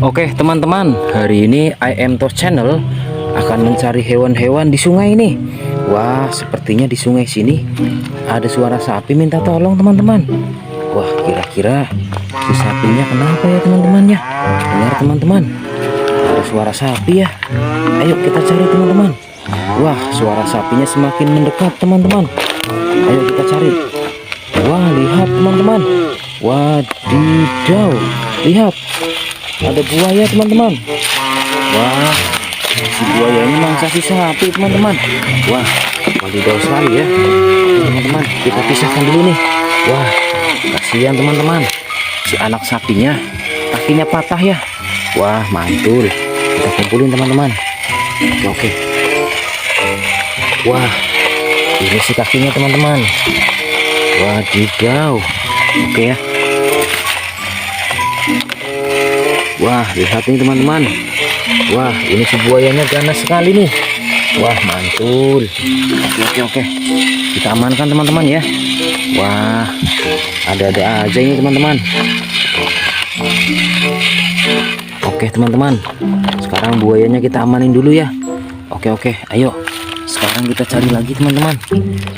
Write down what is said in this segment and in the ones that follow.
Oke teman-teman, hari ini I am Tos Channel akan mencari hewan-hewan di sungai ini. Wah, sepertinya di sungai sini ada suara sapi minta tolong teman-teman. Wah, kira-kira si sapinya kenapa ya teman-teman ya? Dengar teman-teman, ada suara sapi ya. Ayo kita cari teman-teman. Wah, suara sapinya semakin mendekat teman-teman. Ayo kita cari. Wah, lihat teman-teman. Wadidaw, lihat ada buaya teman-teman. Wah si buayanya mangsa si sapi teman-teman. Wah wadidaw sekali ya. Teman-teman kita pisahkan dulu nih. Wah kasihan teman-teman. Si anak sapinya kakinya patah ya. Wah mantul. Kita kumpulin teman-teman. Oke oke. Wah ini si kakinya teman-teman. Wadidaw oke ya Wah, lihat nih teman-teman. Wah, ini si buayanya ganas sekali nih. Wah, mantul. Oke, oke, oke. Kita amankan teman-teman ya. Wah, ada-ada aja ini teman-teman. Oke, teman-teman. Sekarang buayanya kita amanin dulu ya. Oke, oke. Ayo. Sekarang kita cari lagi teman-teman.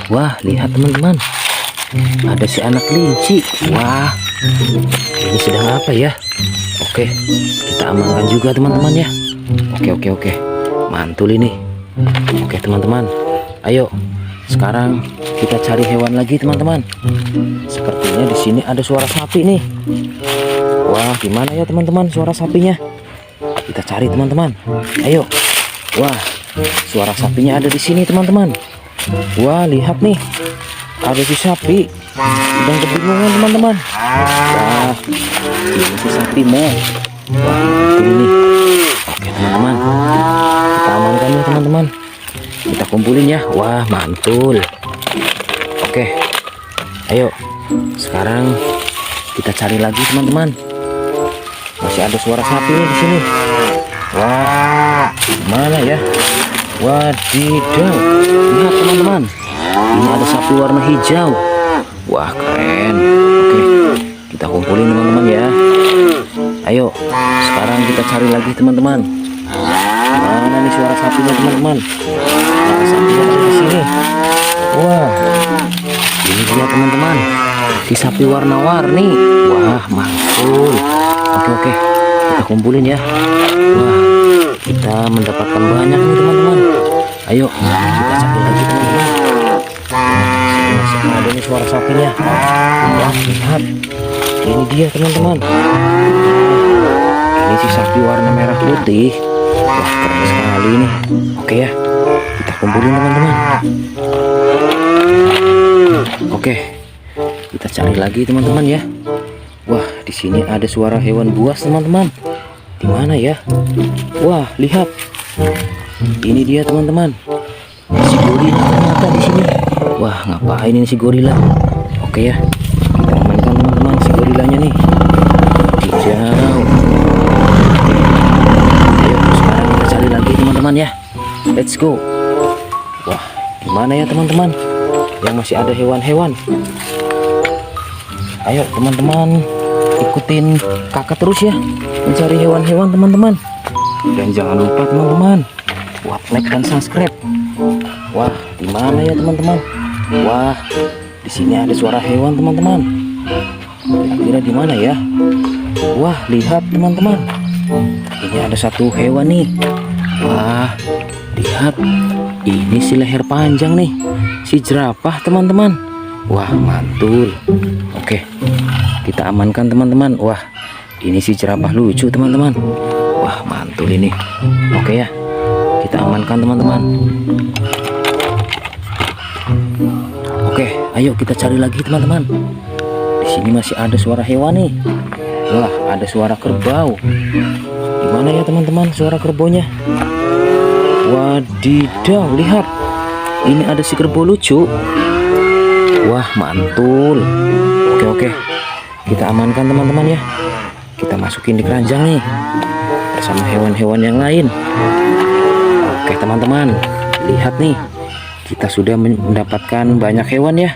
Wah, lihat teman-teman. Ada si anak kelinci. Wah, ini sedang apa ya? Oke, kita amankan juga teman-teman ya. Oke, oke, oke. Mantul ini. Oke, teman-teman. Ayo, sekarang kita cari hewan lagi, teman-teman. Sepertinya di sini ada suara sapi nih. Wah, gimana ya, teman-teman, suara sapinya? Kita cari, teman-teman. Ayo. Wah, suara sapinya ada di sini, teman-teman. Wah, lihat nih. Ada si sapi. Sedang kebingungan, teman-teman. Wah, ini si sapi mau wah ini oke teman-teman. Kita amankan ya teman-teman. Kita kumpulin ya. Wah mantul. Oke. Ayo sekarang kita cari lagi teman-teman. Masih ada suara sapi nih di sini. Wah mana ya? Wadidaw. Lihat teman-teman ini ada sapi warna hijau. Wah keren. Oke kita kumpulin teman-teman ya. Ayo sekarang kita cari lagi teman-teman. Mana nih suara sapinya teman-teman? Suara sapinya ada di sini. Wah ini dia teman-teman. Si sapi warna-warni. Wah mantul. Oke oke kita kumpulin ya. Wah kita mendapatkan banyak nih teman-teman. Ayo kita cari lagi suara sapinya. Wah lihat ini dia teman-teman. Ini si sapi warna merah putih. Wah keren sekali ini. Oke ya kita kumpulin teman-teman. Oke kita cari lagi teman-teman ya. Wah di sini ada suara hewan buas teman-teman. Di mana ya? Wah lihat. Ini dia teman-teman. Si gorila ternyata di sini wah ngapain ini si gorila? Oke ya teman-teman si gorilanya nih. Dijauh ayo sekarang kita cari lagi teman-teman ya. Let's go. Wah gimana ya teman-teman? Yang masih ada hewan-hewan. Ayo teman-teman ikutin kakak terus ya. Mencari hewan-hewan teman-teman. Dan jangan lupa teman-teman buat like dan subscribe. Wah di mana ya teman-teman wah di sini ada suara hewan teman-teman. Kira-kira di mana ya? Wah lihat teman-teman. Ini ada satu hewan nih. Wah lihat. Ini si leher panjang nih. Si jerapah teman-teman. Wah mantul. Oke kita amankan teman-teman. Wah ini si jerapah lucu teman-teman. Wah mantul ini. Oke ya kita amankan teman-teman oke ayo kita cari lagi teman-teman. Di sini masih ada suara hewan nih. Wah ada suara kerbau. Gimana ya teman-teman suara kerbaunya? Wadidaw lihat. Ini ada si kerbau lucu. Wah mantul. Oke oke. Kita amankan teman-teman ya. Kita masukin di keranjang nih bersama hewan-hewan yang lain. Oke teman-teman lihat nih kita sudah mendapatkan banyak hewan ya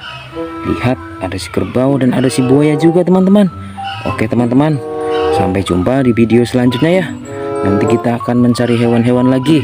lihat ada si kerbau dan ada si buaya juga teman-teman oke teman-teman Sampai jumpa di video selanjutnya ya. Nanti kita akan mencari hewan-hewan lagi.